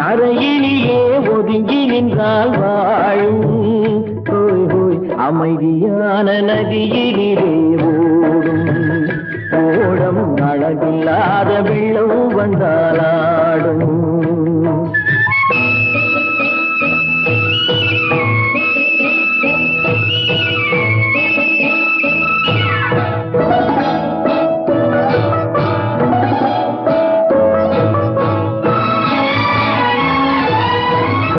கரையிலேயே ஒதுங்கி நின்றால் வாழும். அமைதியான நதியிலே ஓடும். ஓடம் அழகில்லாத வெள்ளம் வந்தாலா?